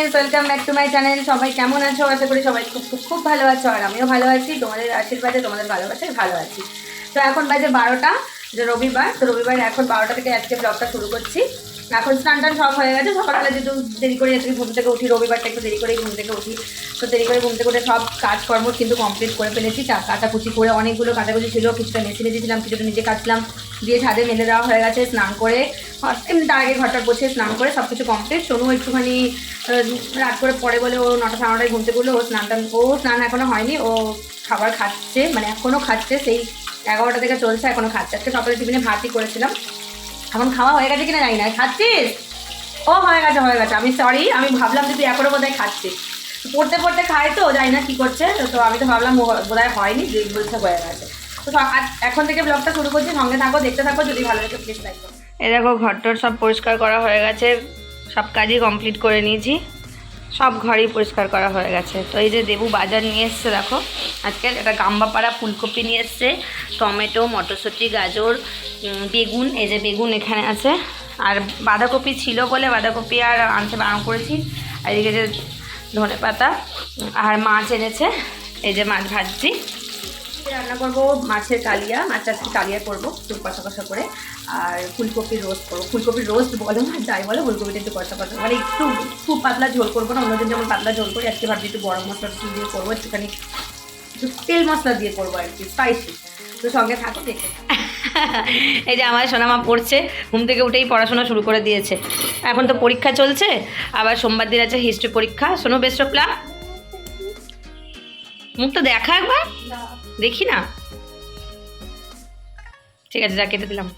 Friends welcome back to my channel সবাই কেমন আছো? আশা করি সবাই খুব খুব খুব ভালো আছো আর আমিও ভালো আছি। তোমাদের আশীর্বাদে, তোমাদের ভালোবাসায় ভালো আছি। তো এখন বাজে বারোটা, যে রবিবার, তো রবিবার এখন বারোটা থেকে আজকে ব্লগটা শুরু করছি। এখন স্নান টান সব হয়ে গেছে, সকালবেলা যেহেতু দেরি করে আজকে ঘুম থেকে উঠি, রবিবারটা একটু দেরি করেই ঘুম থেকে উঠি। তো দেরি করে ঘুম থেকে উঠে সব কাজকর্ম কিন্তু কমপ্লিট করে ফেলেছি, চা কাটাকুচি করে অনেকগুলো কাটাকুচি ছিল, কিছুটা মেশিনে দিয়েছিলাম, কিছুটা নিজে কাটলাম দিয়ে ছাদে মেলে দেওয়া হয়ে গেছে, স্নান করে এমনি তার আগে ঘরটা বসে স্নান করে সব কিছু কমপ্লিট সোনু একটুখানি রাত করে পরে বলে ও নটা সাড়ে নটায় ঘুমতে করল ও স্নান টান ও স্নান এখনও হয়নি, ও খাবার খাচ্ছে মানে এখনও খাচ্ছে, সেই এগারোটা থেকে চলছে এখনও খাচ্ছে। আজকে সকালে টিফিনে ভাতই করেছিলাম। এখন খাওয়া হয়ে গেছে কিনা জানি না। খাচ্ছিস? ও হয়ে গেছে হয়ে গেছে। আমি সরি আমি ভাবলাম যে তুই এখনও বোধহয় খাচ্ছিস। পড়তে পড়তে খায় তো, জানি না কী করছে। তো আমি তো ভাবলাম বোধহয় হয়নি, যে বলছে হয়ে গেছে। তো এখন থেকে ব্লগটা শুরু করছি, সঙ্গে থাকো, দেখতে থাকো, যদি ভালো লাগে প্লিজ লাইক করো। এ দেখো, ঘরটর সব পরিষ্কার করা হয়ে গেছে। সব কাজই কমপ্লিট করে নিয়েছি। সব ঘরই পরিষ্কার করা হয়ে গেছে। তো এই যে দেবু বাজার নিয়ে এসছে, দেখো। আজকে একটা গাম্বাপাড়া ফুলকপি নিয়ে এসছে। টমেটো, মটরশুঁটি, গাজর বেগুন, এই যে বেগুন এখানে আছে। আর বাঁধাকপি ছিল বলে বাঁধাকপি আর আনতে বারণ করেছি। আর এদিকে যে ধনে পাতা আর মাছ এনেছে। এই যে মাছ ভাজছি। রান্না করব মাছের কালিয়া মাছ আজকে কালিয়া করব একটু কষা কষা করে। আর ফুলকপির রোস্ট করব। ফুলকপির রোস্ট বলো না যাই বলো ফুলকপিটা একটু কষা কষা মানে একটু খুব পাতলা ঝোল করব না অন্যদিন যেমন পাতলা ঝোল করি আজকে ভাবছি একটু গরম মশলা টশলা দিয়ে করব একটুখানি একটু তেল মশলা দিয়ে করব আর কি স্পাইসি তো সঙ্গে থাকো দেখে এই যে আমার সোনামা পড়ছে ঘুম থেকে উঠেই পড়াশোনা শুরু করে দিয়েছে। এখন তো পরীক্ষা চলছে আবার সোমবার দিন আছে হিস্ট্রি পরীক্ষা। শোনো বেস্ট অফ প্লাম মুখটা দেখা একবার। দেখি না? ঠিক আছে, যা কেটে দিলাম।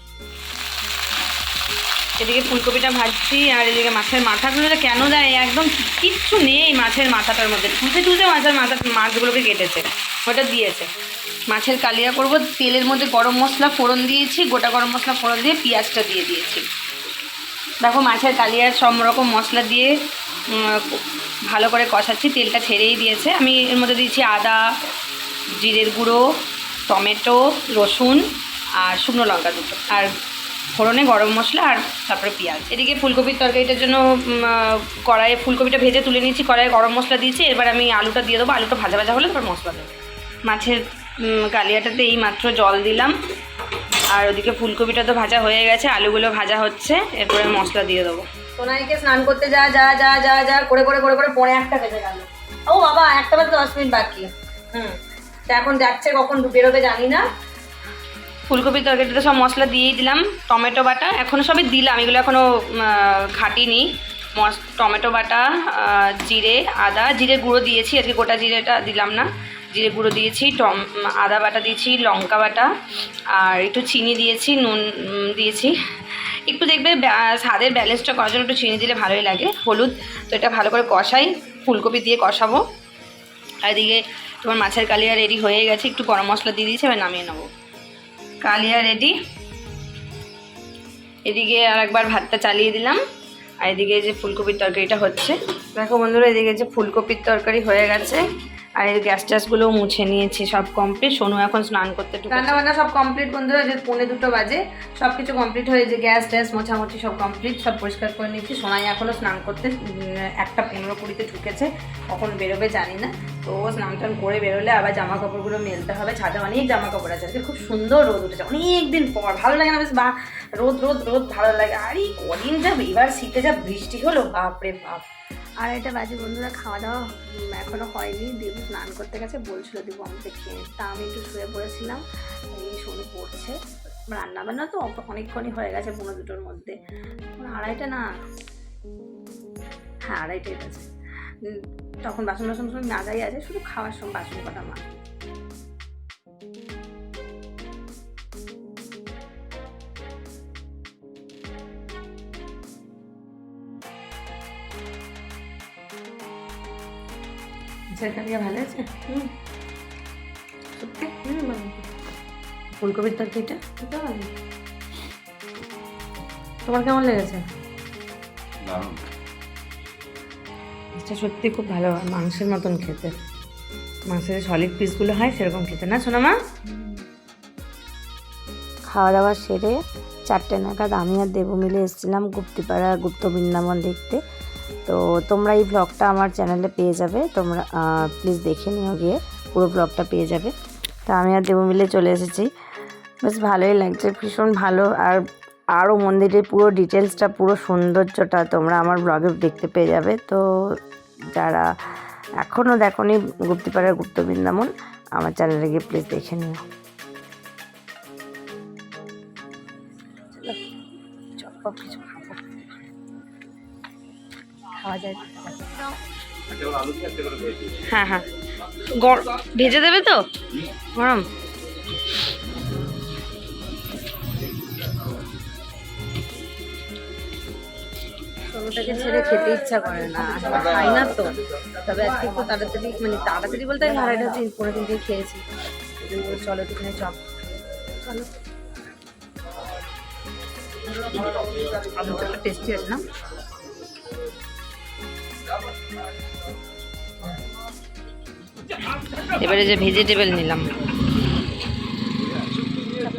এদিকে ফুলকপিটা ভাজছি, আর এদিকে মাছের মাথাগুলো কেন দেয় একদম কিচ্ছু নেই মাছের মাথাটার মধ্যে। টুসে টুসে মাছের মাথা মাছগুলোকে কেটেছে, ওটা দিয়েছে। মাছের কালিয়া করব, তেলের মধ্যে গরম মশলা ফোড়ন দিয়েছি, গোটা গরম মশলা ফোড়ন দিয়ে পেঁয়াজটা দিয়ে দিয়েছি। দেখো, মাছের কালিয়ার সব রকম মশলা দিয়ে ভালো করে কষাচ্ছি, তেলটা ছেড়েই দিয়েছে। আমি এর মধ্যে দিয়েছি আদা জিরের গুঁড়ো, টমেটো, রসুন আর শুকনো লঙ্কা দুটো। আর ফোড়নে গরম মশলা আর তারপরে পেঁয়াজ। এদিকে ফুলকপির তরকারিটার জন্য কড়াইয়ে ফুলকপিটা ভেজে তুলে নিয়েছি। কড়াইয়ে গরম মশলা দিয়েছি। এবার আমি আলুটা দিয়ে দেবো। আলুটা ভাজা ভাজা হলে তারপর মশলা দেবো। মাছের কালিয়াটাতে এই মাত্র জল দিলাম। আর ওদিকে ফুলকপিটা তো ভাজা হয়ে গেছে। আলুগুলো ভাজা হচ্ছে। এরপরে মশলা দিয়ে দেবো। সোনাইকে স্নান করতে যা যা যা যা যা, করে করে করে করে পরে একটা বেজে গেল। ও বাবা, একটা বাজে দশ মিনিট বাকি। হুম। তা এখন যাচ্ছে কখন বেরোবে জানি না। ফুলকপির তরকারিতে সব মশলা দিয়েই দিলাম, টমেটো বাটা এখনও সবই দিলাম, এগুলো এখনও ঘাটিনি মস, টমেটো বাটা জিরে, আদা, জিরে গুঁড়ো দিয়েছি, আজকে গোটা জিরেটা দিলাম না। জিরে গুঁড়ো দিয়েছি, টম, আদা বাটা দিয়েছি, লঙ্কা বাটা, আর একটু চিনি দিয়েছি, নুন দিয়েছি। একটু দেখবে স্বাদের ব্যালেন্সটা করার জন্য একটু চিনি দিলে ভালোই লাগে, হলুদ, তো এটা ভালো করে কষাই, ফুলকপি দিয়ে কষাবো। আর এদিকে তোমার মাছের কালিয়া রেডি হয়ে গেছে, একটু গরম মশলা দিয়ে দিয়েছি, এবার নামিয়ে নেব। কালিয়া রেডি এদিকে আর একবার ভাতটা চালিয়ে দিলাম, আর এদিকে যে ফুলকপির তরকারিটা হচ্ছে। দেখো বন্ধুরা, এদিকে যে ফুলকপির তরকারি হয়ে গেছে। আর এই গ্যাস ট্যাসগুলো মুছে নিয়েছি, সব কমপ্লিট সোনু এখন স্নান করতে রান্না বান্না সব কমপ্লিট বন্ধুরা যে পৌনে দুটো বাজে সব কিছু কমপ্লিট হয়ে যে গ্যাস ট্যাস মোছামুছি সব কমপ্লিট সব পরিষ্কার করে নিয়েছি সোনাই এখনও স্নান করতে একটা পনেরো কুড়িতে ঢুকেছে, কখন বেরোবে জানি না। তো স্নান টান করে বেরোলে আবার জামা কাপড়গুলো মেলতে হবে, ছাদে অনেক জামা কাপড় আছে খুব সুন্দর রোদ উঠেছে অনেক দিন পর। ভালো লাগে না বেশ, বা, রোদ রোদ রোদ, ভালো লাগে। আর এই কদিন যা এবার শীতে যা বৃষ্টি হলো, বাপরে বাপ। আর এটা বাজে বন্ধুরা, খাওয়া দাওয়া এখনও এখনও হয়নি। দেবু স্নান করতে গেছে, বলছিল দেবু আমাকে খেয়ে তা আমি একটু শুয়ে পড়েছিলাম, এই শোনো পড়ছে। রান্না বান্না তো অনেকক্ষণই হয়ে গেছে পনেরো দুটোর মধ্যে। আড়াইটা না? হ্যাঁ আড়াইটাই বাজে। তখন বাসন বাসন না যাই আছে, শুধু খাওয়ার সময় বাসন কটা মা ভালো আছে? হুম। সত্যি? হুম ভালো। ফুলকপির তরকারিটা? এটা ভালো। তোমার কেমন লেগেছে? দারুণ। এটা সত্যি খুব ভালো হয় মাংসের মতন খেতে। মাংসের সলিড পিসগুলো হয় সেরকম খেতে। না শোনা মা খাওয়া দাওয়া সেরে চারটে নাগাদ আমি আর দেবু মিলে এসেছিলাম গুপ্তিপাড়া গুপ্ত বৃন্দাবন দেখতে। তো তোমরা এই ব্লগটা আমার চ্যানেলে পেয়ে যাবে তোমরা প্লিজ দেখে নিও গিয়ে পুরো ব্লগটা পেয়ে যাবে তো আমি আর দেবু মিলে চলে এসেছি বেশ ভালোই লাগছে ভীষণ ভালো আর আরও মন্দিরের পুরো ডিটেলসটা পুরো সৌন্দর্যটা তোমরা আমার ব্লগে দেখতে পেয়ে যাবে তো যারা এখনও দেখোনি গুপ্তিপাড়ার গুপ্ত বৃন্দাবন আমার চ্যানেলে গিয়ে প্লিজ দেখে নিও খাওয়া যায়। হ্যাঁ হ্যাঁ। গরম ভেজে দেবে তো? গরম? ছোটোটাকে ছেড়ে খেতে ইচ্ছা করে না। খাই না তো। তবে আজকে একটু তাড়াতাড়ি মানে তাড়াতাড়ি বলতে আমি আড়াইটা তিন পনেরো তিনটে খেয়েছি। চলো একটুখানি চপ। চলো। টেস্টি আছে না? এবারে যে ভেজিটেবল নিলাম।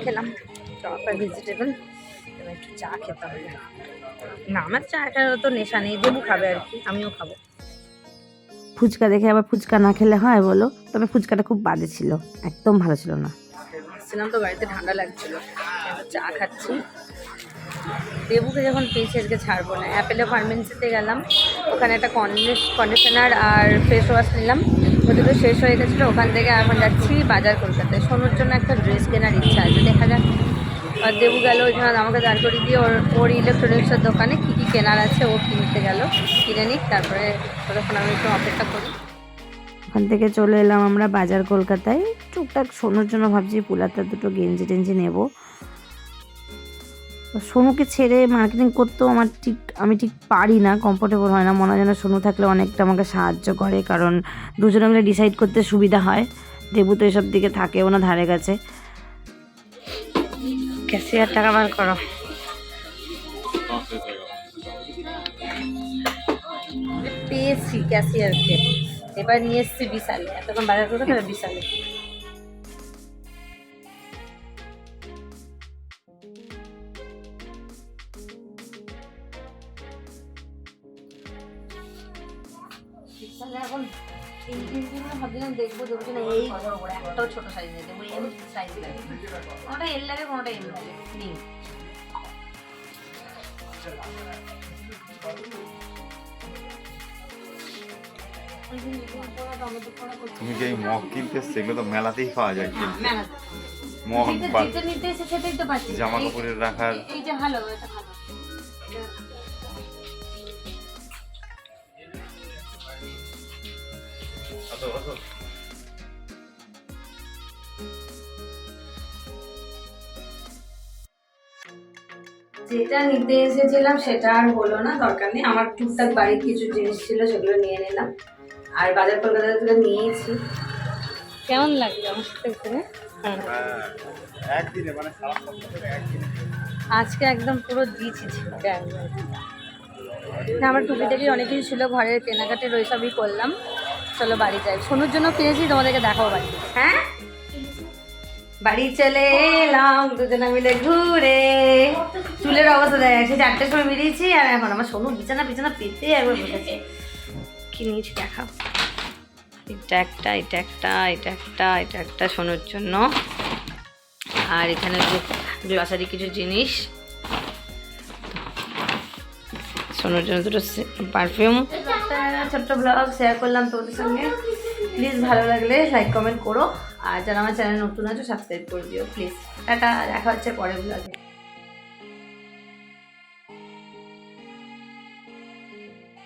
খেলাম। চপ আর ভেজিটেবল এবার একটু চা খেতে হবে। না আমার চা খাওয়ার তো নেশা নেই। দেবু খাবে আর কি আমিও খাব। ফুচকা দেখে আবার ফুচকা না খেলে হয় বলো? তবে ফুচকাটা খুব বাজে ছিল। একদম ভালো ছিল না। ছিলাম তো গাড়িতে ঠান্ডা লাগছিল। চা খাচ্ছি। দেবুকে যখন পেয়েছি, আজকে ছাড়বো না। অ্যাপেলে ফার্মেন্সিতে গেলাম। ওখানে একটা কন্ডিশনার আর ফেস ওয়াশ নিলাম। ও দুটো শেষ হয়ে গেছিল, ওখান থেকে এখন যাচ্ছি বাজার কলকাতায়। সোনুর জন্য একটা ড্রেস কেনার ইচ্ছা আছে, দেখা যাক। আর দেবু গেল ওইখানে, আমাকে দাঁড় করিয়ে দিয়ে ওর ওর ইলেকট্রনিক্সের দোকানে কী কী কেনার আছে, ও কিনতে গেল। কিনে নিক, তারপরে ততক্ষণ আমি একটু অপেক্ষা করি। ওখান থেকে চলে এলাম আমরা বাজার কলকাতায়। টুকটাক সোনুর জন্য ভাবছি, পুলাতে দুটো গেঞ্জি টেঞ্জি নেব। সোনুকে ছেড়ে মার্কেটিং করতেও আমার ঠিক, আমি ঠিক পারি না কমফোর্টেবল হয় না। মনে হয় যেন সোনু থাকলে অনেকটা আমাকে সাহায্য করে, কারণ দুজনে মিলে ডিসাইড করতে সুবিধা হয়। দেবু তো এসব দিকে থাকেও না, ধারে কাছে। ক্যাশিয়ার টাকা বার করো। পেয়েছি ক্যাশিয়ারকে এবার নিয়ে এসেছি বিশালে এতক্ষণ বাজার করতে বিশালে বিশালে এখন তিন তিন ভাবছিলাম দেখব দেখব না এই বড় বড় একটাও ছোট সাইজ নেই দেখব এম সাইজ লাগে কোনোটা এল লাগে কোনোটা এম লাগে নেই। তুমি যে মগ কিনতে সেগুলো তো মেলাতেই পাওয়া যায় হ্যাঁ, মগ বা। জামা কাপড়ের রাখার এই যে ভালো এটা ভালো। যেটা নিতে এসেছিলাম সেটা আর হলো না দরকার নেই। আমার টুকটাক বাড়ির কিছু জিনিস ছিল সেগুলো নিয়ে নিলাম। আর বাজার কলকাতা থেকে নিয়েছি। কেমন লাগল আমার সাথে ঘুরে একদিনে মানে সারা সপ্তাহে একদিনে। আজকে একদম পুরো দিয়েছি আমার টুকিটাকি অনেক কিছু ছিল ঘরের কেনাকাটির ওই সবই করলাম। চলো বাড়ি যাই। সোনুর জন্য কিনেছি, তোমাদেরকে দেখাবো বাড়ি। হ্যাঁ? বাড়ি চলে এলাম, দুজনে মিলে ঘুরে। চুলের অবস্থা দেখা যাচ্ছে চারটের সময় বেরিয়েছি আর এখন আমার সোনু বিছানা বিছানা পেতে একবার বসেছে। কি নিয়েছি দেখাও। এটা একটা এটা একটা এটা একটা এটা একটা সোনুর জন্য। আর এখানে গ্লসারি কিছু জিনিস। সোনুর জন্য দুটো পারফিউম ছোট্ট ব্লগ শেয়ার করলাম তোমাদের সঙ্গে। প্লিজ ভালো লাগলে লাইক কমেন্ট করো। আর যারা আমার চ্যানেল নতুন আছো সাবস্ক্রাইব করে দিও প্লিজ টাটা, দেখা হচ্ছে পরের ব্লগে